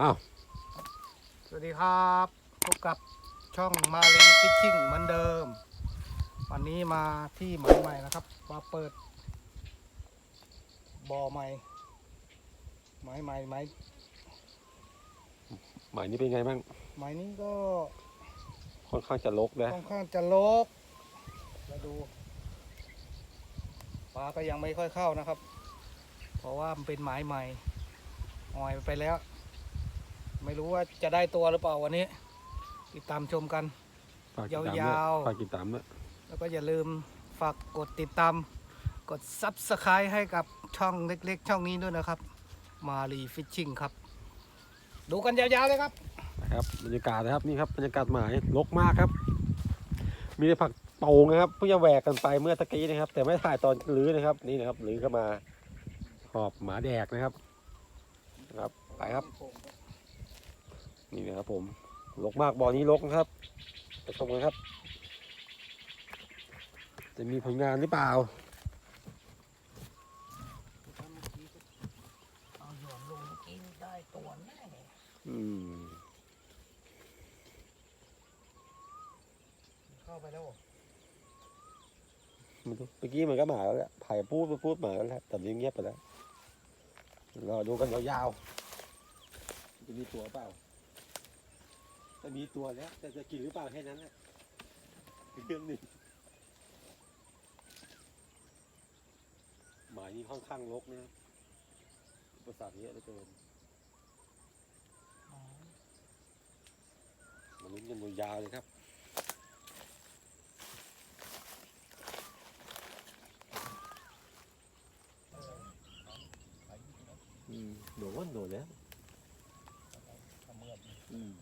อ้าวสวัสดีครับพบกับช่องมาเลฟิชชิ่งเหมือนเดิม วันนี้มาที่หมายใหม่นะครับมาเปิดบ่อใหม่หมายใหม่หมายหมายนี้เป็นไงบ้างหมายนี้ก็ค่อนข้างจะลกนะค่อนข้างจะลกแล้วดูปลาก็ยังไม่ค่อยเข้านะครับ เพราะว่ามันเป็นหมายใหม่อ่อยไปแล้ว ไม่รู้ว่าจะได้ตัวหรือเปล่าวันนี้ ติดตามชมกัน ฝากติดตามด้วยยาวๆ ฝากติดตามด้วยแล้วก็อย่าลืมฝากกดติดตาม กด Subscribe ให้กับช่องเล็กๆ ช่องนี้ด้วยนะครับ มารีฟิชชิ่งครับ ดูกันยาวๆเลยครับ นะครับบรรยากาศนะครับนี่ครับบรรยากาศหมายลกมากครับ มีแต่ผักโป่งนะครับเพิ่งจะแหวกกันไปเมื่อตะกี้นะครับ แต่ไม่ถ่ายตอนรื้อนะครับ นี่นะครับรื้อเข้ามาหอบหมาแดกนะครับนะครับไปครับ นี่นะครับผมลกมากบ่อนี้ลกนะครับไปชมกันครับ จะมีผลงานหรือเปล่าเอาหย่อนลงกินได้ตัวแน่อืมเข้าไปแล้วเมื่อกี้มันก็หมาแล้วแหละไผ่พูดพูดหมาแล้วแหละแต่เงียบไปแล้วรอดูกันยาวๆจะมีตัวเปล่า จะมีตัวแล้ว แต่จะกินหรือเปล่าแค่นั้นแหละอีกเรื่องหนึ่งหมายนี้ค่อนข้างรกนะครับอุปสรรคเยอะเหลือเกินมันลุ้นกันยาวๆเลยครับ อืมโดนโดนแล้วอืม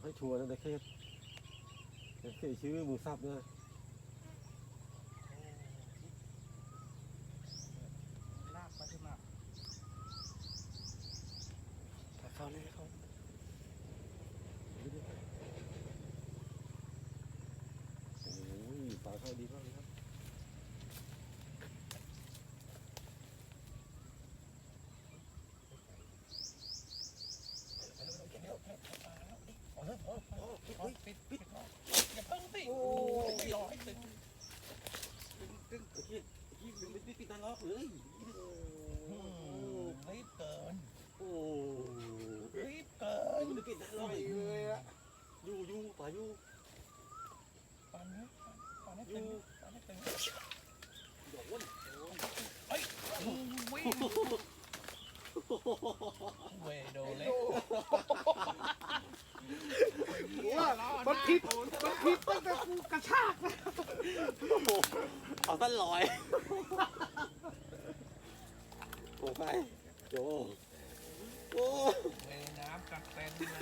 ให้ ชัวร์นะแต่แค่แต่แค่ชื่อมือซับด้วยลากไปที่มาเข้าเลยเขาโอ้ยปลาเข้าดีมากเลยครับ ปิดปิดอย่าเพิ่งสิโอ้ยรอให้ตึง ตึ้งตะกี้ตะกี้ยังไม่ได้ปิดตาล็อกเลย รีบเกิน โอ้ รีบเกิน ยังไม่ได้ปิดตาล็อกเลยอะอยู่อยู่ปลาอยู่ ปันนี้ปันให้ตึงปันให้ตึง โดน เฮ้ยวิ่ง เวโดเล็กมันผิดมันผิดตั้งแต่กูกระชากเอาตั้นลอยโอ้ไปโจโอ้เวน้ำกัดเต็นเลย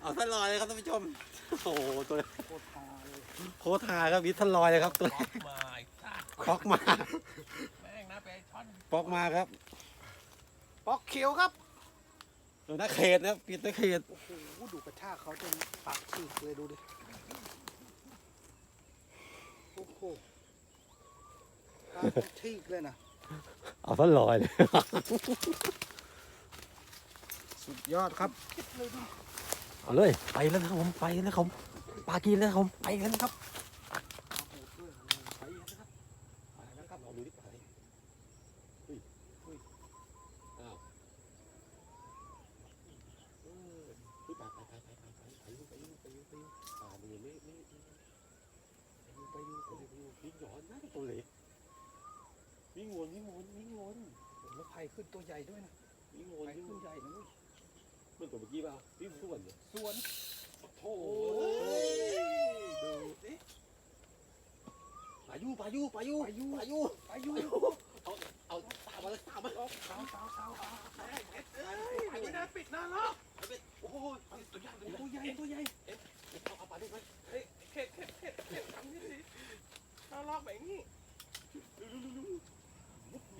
เอาตั้นลอยเลยครับท่านผู้ชม โอ้โหตัวโคตรฮาเลยโคตรหาครับวิทย์ทันลอยเลยครับตัวล็อกมาไอ้สัตว์คอกมาแม่งนะไปช่อนปอกมาครับป๊อกเขียวครับตัวนักเขตนะครับปิดนักเขตโอ้โหดูกระชากเขาจนปากฉีกเลยดูดิโอ้โหปากมันฉีกเลยนะเอาตั้นลอยเลย สุดยอดครับเอาเลยไปแล้วนะครับผมไปแล้วนะครับปลากินแล้วนะครับผมไปกันครับไปแล้วครับไปแล้วครับเราดูดิไปเฮ้ยเฮ้ยอ้าวเออเฮ้ยไปไปไปไปไปไปไปอยู่ไปอยู่ไปอยู่ไปอยู่ป่าเนี่ยไม่ไม่ไม่ไปอยู่ไปอยู่ไปอยู่ไปอยู่ วิ่งหย่อนนะตัวเล็กวิ่งวนวิ่งวนวิ่งวนแล้วไผ่ขึ้นตัวใหญ่ด้วยนะวิ่งวนไผ่วิ่งวขึ้นนใหญ่นะเว้ยมันตัวเมื่อกี้เปล่าวิ่งสวนเนี่ยสวนโอ้ยดูสิปายุปายุปายุปายุปายุไปอยู่เอาเอาตามมาเลยตามมาสาวสาวสาวสาวไปไม่ได้ปิดหน้าล็อกโอ้โหตัวใหญ่ตัวใหญ่ตัวใหญ่เอ๊ะเอาเอาปลาได้ไหมเฮ้ยเข็ดเข็ดเข็ดเข็ดทำนี่สิ ล็อกแบบนี้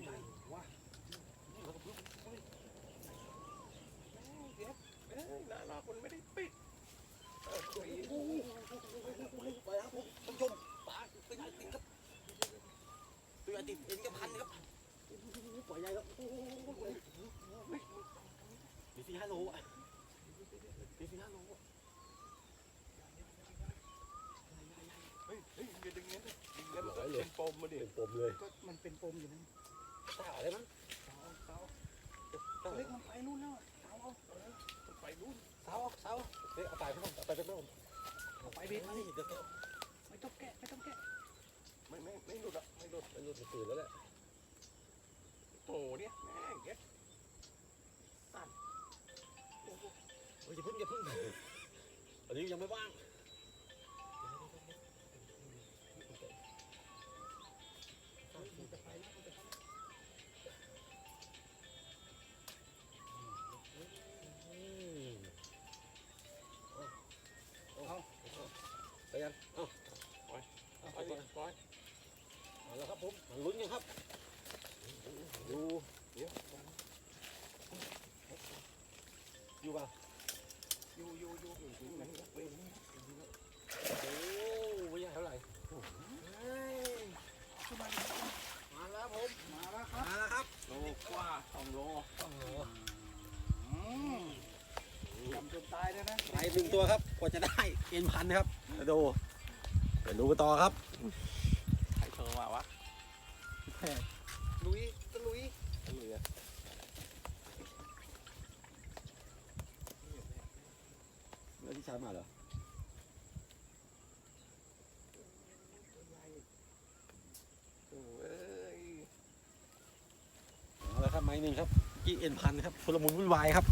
ใหญ่ว่ะ เอ้ยหน้าล็อกมันไม่ได้ปิดเออคุย โอ้โหไปครับผมท่านผู้ชมปลาตัวใหญ่ติดครับตัวใหญ่ติดเอ็นกับพันครับโอ้โหปล่อยใหญ่แล้วโอ้โห ผมเลยก็มันเป็นปมอยู่นั่นสาวได้มั้งเสาเสาเล็กมันไปนู่นแล้วอะเสาเอาเออมันไปนู่นเสาเอาเสาเฮ้ยเอาไปพี่ผมเอาไปเป็นแม่ผมเอาไปเบ็ดมาดิเดี๋ยวไม่ต้องแกะไม่ต้องแกะไม่ไม่ไม่หลุดอะไม่หลุดไม่หลุดจะตื่นแล้วแหละโอ้เนี่ยแม่งเก็ตเฮ้ยอย่าพึ่งอย่าพึ่งอันนี้ยังไม่ว่าง ผมมาลุ้นกันครับดูเดี๋ยวอยู่ป่ะอยู่อยู่อยู่อยู่อยู่มันก็เป็นโอ้ไม่ใหญ่เท่าไหร่ขึ้นมาดิมาแล้วผมมาแล้วครับมาแล้วครับโลกว่าสองโลโอ้โหอืมจำจนตายเลยนะไปหนึ่งตัวครับกว่าจะได้เอ็นพันครับมาดูเดี๋ยวดูกันต่อครับ ลุยตะลุยเหลือแล้วที่ชาร์จมาเหรอโอ้ยเอาละครับไม้หนึ่งครับกี่เอ็นพันครับชุลมุนวุ่นวายครับ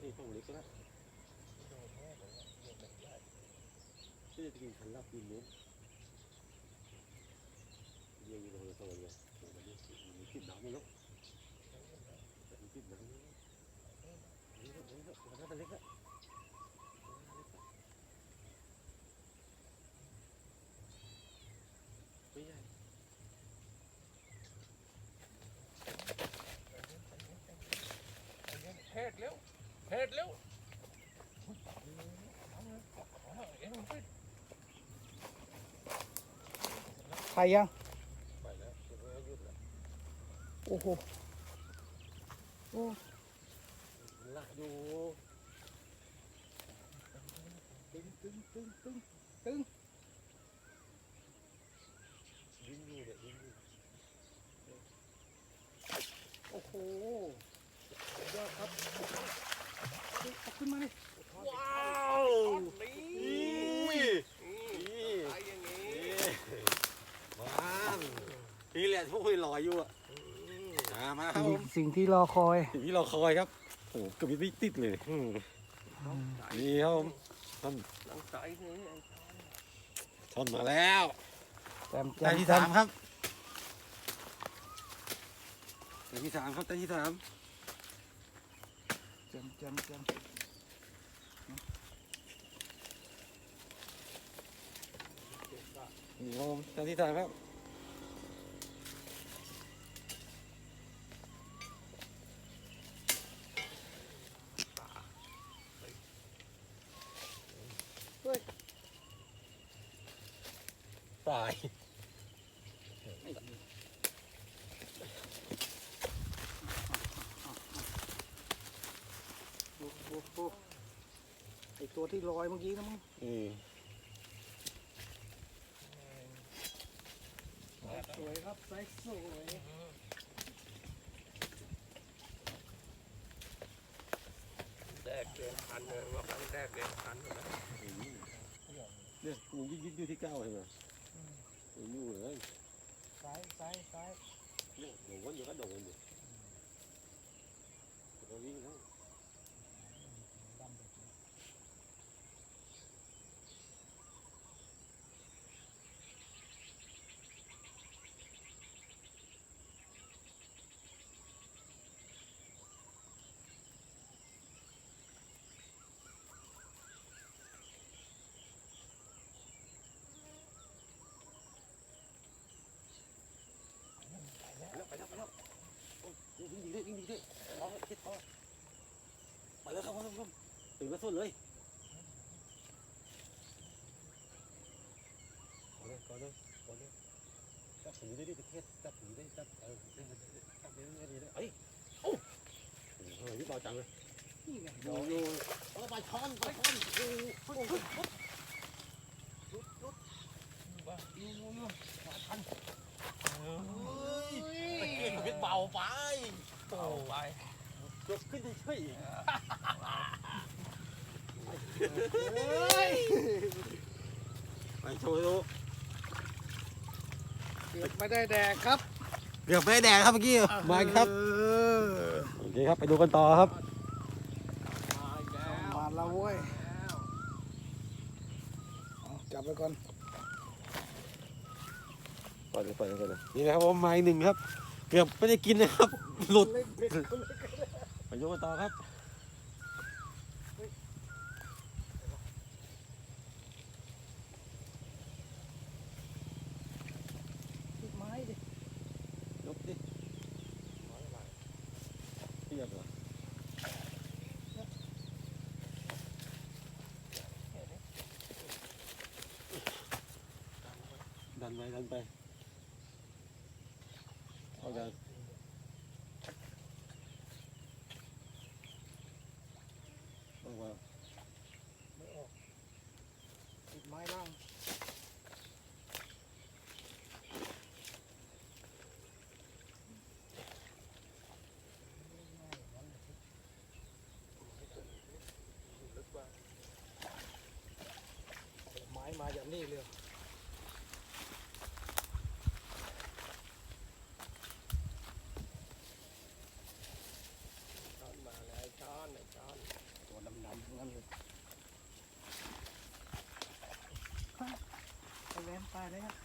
ต้องเทต้องเล็กก็ได้ที่จะกินคันลับกินนู้นเยี่ยมอยู่เลยสวัสดีโอ้โหมันมีกลิ่นน้ำเลยเนาะมีกลิ่นน้ำเลยนี่ครับนี่ครับมันน่าจะเล็กอะ เทศเร็วใครยังไปแล้วยุดแล้วโอ้โหโอ้หลักอยู่ตึงตึงตึงตึงตึงดิ้นอยู่เนี่ยดิ้นอยู่โอ้โหสุดยอดครับเฮ้ยเอา ขึ้นมาดิว้าวนี่นี่นี่ไอ้อย่างนี้ว้าวนี่แหละที่พวกคุยรออยู่อะมาครับผมสิ่งที่รอคอยสิ่งที่ราคอยครับโอ้โหกือบไม่ติดเลยนี่ครับผมท่อนท่อนมาแล้วแจมแต่มที่สามครับแต่ที่สามครับแต่ที่สามจมจมแจม นี่ครับผมแต่ที่สามครับตายโอ้โหโอ้โหไอตัวที่ลอยเมื่อกี้นะมั้งอืม วยครับไซส์สวยแดกเดินพันเลยว่าครั้งแรกเดินพันเลยเนี่ยมึงยึดยึดอยู่ที่เก้าใช่ไหมมึงอยู่เลย ไซส์ไซส์ไซส์ เนี่ยโดนวันอยู่ก็โดนอยู่ตรงนี้แล้ว ดำไปจริง แล้วไปแล้วไปแล้วโอ้ยวิ่งดีด้วยวิ่งดีด้วยท้องคิดท้อง ไปแล้วครับครับครับตื่นมาสุดเลยตัวนี้จับผีได้ดิตะเทศจับผีได้จับเออจับจับได้ได้ได้เอ้ยโอ้โหเฮ้ยนี่เบาจังเลยนี่ไงโยโย่เอาไปช้อนไปช้อนโอ้โหปึ๊บปึ๊บปึ๊บบ้าอยู่อยู่อยู่มาทันตะเกียงเป็นเบาไปโอ้ไป ยกขึ้นเฉยๆเฮ้ยไปโชว์ดูเกือบไม่ได้แดกครับเกือบไม่ได้แดงครับเมื่อกี้มาครับเออโอเคครับไปดูกันต่อครับมาอีกแล้วมาแล้วเว้ยเอาจับไปก่อนปล่อยเลยปล่อยเลยปล่อยเลยนี่นะครับผมไม้หนึ่งครับ เกือบไม่ได้กินนะครับหลุดไปดู กันต่อครับติดไม้ดิยกดิเทียบเหรอดันไปดันไปเอาดันเอาว่า ไม่ออกติดไม้ล่างไม้มาอย่างนี้เลย ช้อนมาแล้วช้อนไอ้ช้อน ตัวดำๆทั้งนั้นเลยไปแวนตายเลยครับ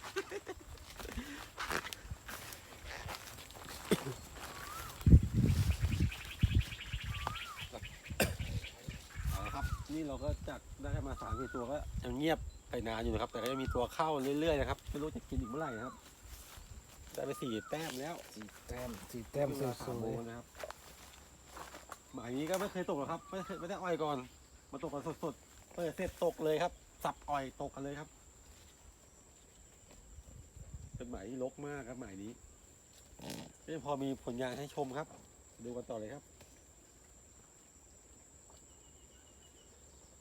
เอาละครับ นี่เราก็จักได้มาสามสี่ตัวก็ยังเงียบไปนานอยู่นะครับ แต่ก็ยังมีตัวเข้าเรื่อยๆนะครับ ไม่รู้จะกินอีกเมื่อไหร่นะครับ ได้ไปสี่แต้มแล้วสี่แต้มสี่แต้มสเวลาสามโมวงยนะครับ หมายนี้ก็ไม่เคยตกหรอกครับ ไม่เคยไม่ได้อ่อยก่อน มาตกกันสดๆเปิดเสร็จตกเลยครับ สับอ่อยตกกันเลยครับ เป็นหมายที่ลกมากครับหมายนี้ก็ยังพอมีผลงานให้ชมครับ ดูกันต่อเลยครับ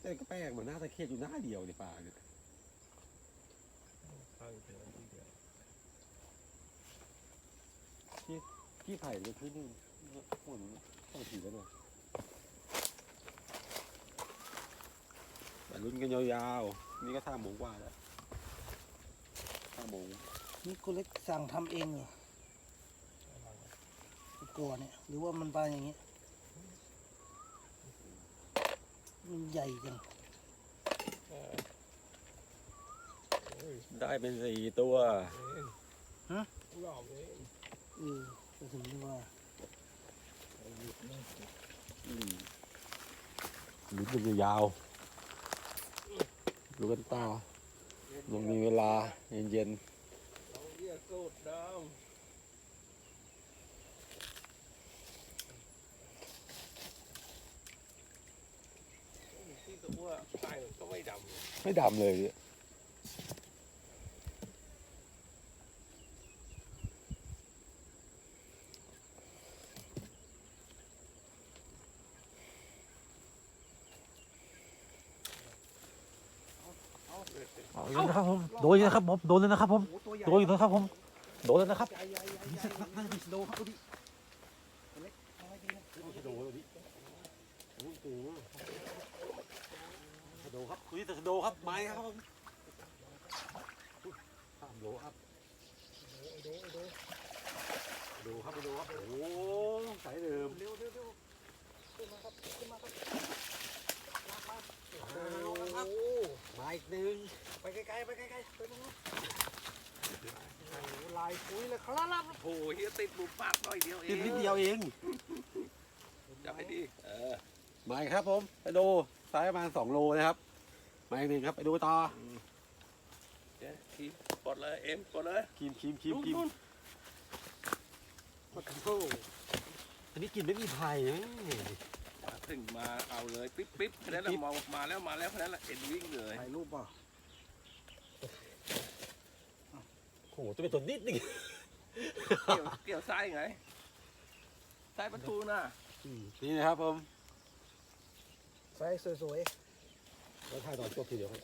แต่ก็แปลกเหมือนหน้าตะเคียนอยู่หน้าเดียวในป่าเนี่ยข้างเดียวทีเดียวพี่ไผ่เลยที่นี่หุ่นต้องถีแล้วเนี่ยแต่ลุ้นกันยาวๆ นี่ก็ท่าโมงกว่าแล้วท่าโม งนี่กูเล็กสั่งทำเองเหรอกัวเนี่ย หรือว่ามันปลาอย่างเงี้ยมันใหญ่จังเออเฮ้ยได้เป็นสี่ตัวเองรอบเองเออก็ถึงที่ว่าอืมลุ้นกันยาวๆลุ้นกันต่อยังมีเวลาเย็นเราเรียกสูตรเดิมที่ตัวใต้ก็ไม่ดำ ๆ ไม่ ดำเลยเอาเลยนะครับผมโดนเลยนะครับผมโดนเลยนะครับผมโดนอยู่นะครับผมโดนเลยนะครับใหญ่ใหญ่ใหญ่ใหญ่นั่นคือสโดครับตัวนี้ตัวเล็กเอาไว้ดีนะสโดตัว โดครับคุยแต่สโดครับไม้ครับผมสามโลครับโดูดูดูครับไปดูครับโอ้สายเดิมเร็วเร็วเร็วขึ้นมาครับขึ้นมาครับมาเอาละครับโอ้มาอีกหนึ่งไปไกลๆไปไกลๆไปนู้นลายปุ๋ยเลยครับโอ้โหเฮียติดบุปผาหน่อยเดียวเองติดนิดเดียวเองจับให้ดีเออ มาอีกครับผม ไปดูสายประมาณสองโลนะครับมาอีกหนึ่งครับ ไปดูต่อเดี๋ยวทีปลดเลยเอ็มปลดเลยครีมครีมครีมครีมนู่นมาถึงโอ้อันนี้กินไม่มีไผ่นะมาถึงมาเอาเลยปิ๊บปิ๊บแค่นั้นแหละมองมาแล้วมาแล้วแค่นั้นแหละเอ็นวิ่งเลยถ่ายรูปเปล่ะปโหจะเป็นตัวนิดนึงเกี่ยวเกี่ยวไส้ไงไส้ประตูน่ะอืมนี่นะครับผม ไซส์สวยแล้วถ่ายตอนจบทีเดียวครับ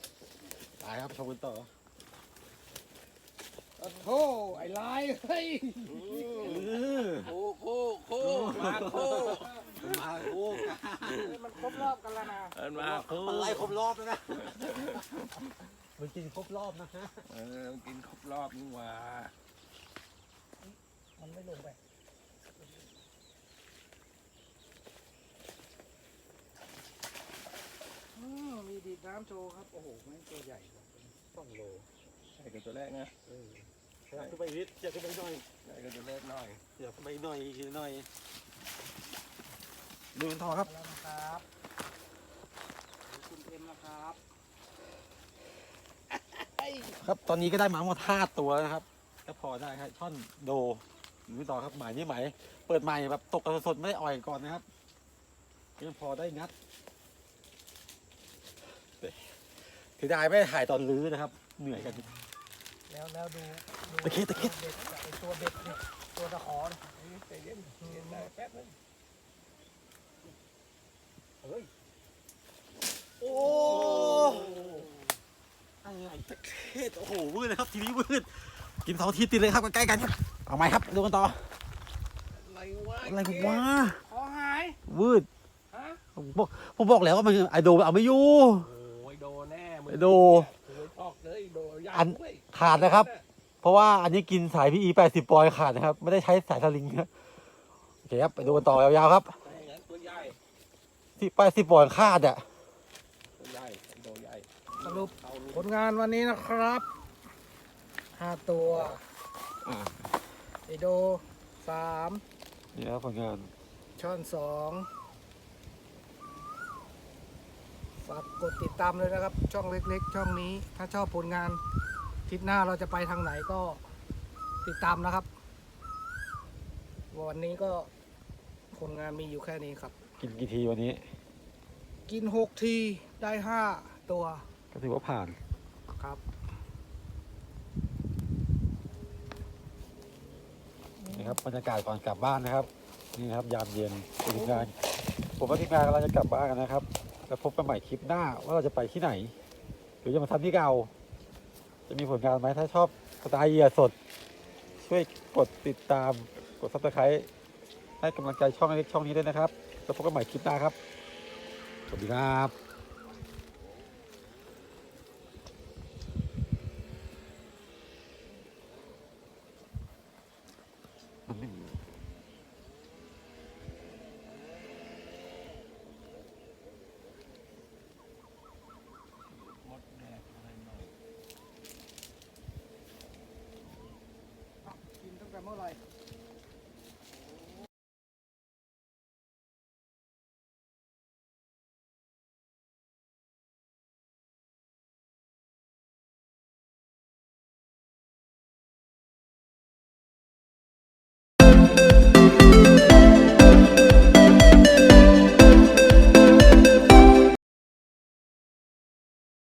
ตายครับชมกันต่อๆโอ้โหไอ้ลายเฮ้ยโค้โค้โค้มาโค้มาโอ้มันครบรอบกันแล้วนะเอินมาโค้มันไล่ครบรอบแล้วนะมันกินครบรอบนะฮะเออมันกินครบรอบนี่หว่ามันไม่ลงไป อืมมีดีดน้ำโชว์ครับ โอ้โหแม่งตัวใหญ่กว่าสองโลใช่กับตัวแรกนะอยากขึ้นไปนิดอยากขึ้นไปหน่อยใช่กับตัวแรกหน่อยอยากขึ้นไปหน่อยอีกหน่อยดูกันต่อครับแล้วนะครับคุณเอ็มนะครับ ครับตอนนี้ก็ได้หมาหมดห้าตัวนะครับก็พอได้ครับช่อนโดดูกันต่อครับหมายนี้หมายเปิดใหม่แบบตกกันสดๆไม่ได้อ่อยก่อนนะครับยังพอได้งัด ถือได้ไม่ได้ถ่ายตอนลื้อนะครับ เหนื่อยกันแล้วแล้วดูดูตะเคียนตะเคียนเบ็ดกับไอตัวเบ็ดเนี่ยตัวตะขอเนี่ยใจเย็นเย็นได้แป๊บนึงโอ้อะไรตะเคียนโอ้โหวืดเลยครับทีนี้วืดกินสองทีติดเลยครับใกล้ๆกันครับเอาไหมครับดูกันต่ออะไรวะอะไรวะขอหายวืด ฮะผมบอกผมบอกแล้วว่ามันไอโดเอาไม่อยู่โอ้ ดโอ้ยออกเลยโดยาอันเว้ยขาดนะครับ เพราะว่าอันนี้กินสายพีอีแปดสิบปอยล์ขาดนะครับ ไม่ได้ใช้สายสลิงครับโอเคครับไปดูกันต่อยาวๆครับแต่อย่างนั้นตัวใหญ่ที่แปดสิบปอยล์ขาดอะตัวใหญ่โดใหญ่สรุปเอาผลงานวันนี้นะครับห้าตัวอ่าไอโดสามนี่ครับผลงานช่อนสอง ฝากกดติดตามเลยนะครับ ช่องเล็กๆ ช่องนี้ ถ้าชอบผลงานทริปหน้าเราจะไปทางไหนก็ติดตามนะครับ วันนี้ก็ผลงานมีอยู่แค่นี้ครับ กินกี่ทีวันนี้ กินหกทีได้ห้าตัวก็ถือว่าผ่านครับ นี่ครับบรรยากาศก่อนกลับบ้านนะครับ นี่นะครับยามเย็นทีมงานผมว่าทีมงานกำลังจะกลับบ้านกันนะครับ แล้วพบกันใหม่คลิปหน้าว่าเราจะไปที่ไหน หรือจะมาทำที่เก่า จะมีผลงานไหมถ้าชอบสไตล์เหยียสด ช่วยกดติดตามกดซับสไครต์ให้กำลังใจช่องเล็กช่องนี้ด้วยนะครับ แล้วพบกันใหม่คลิปหน้าครับ สวัสดีครับ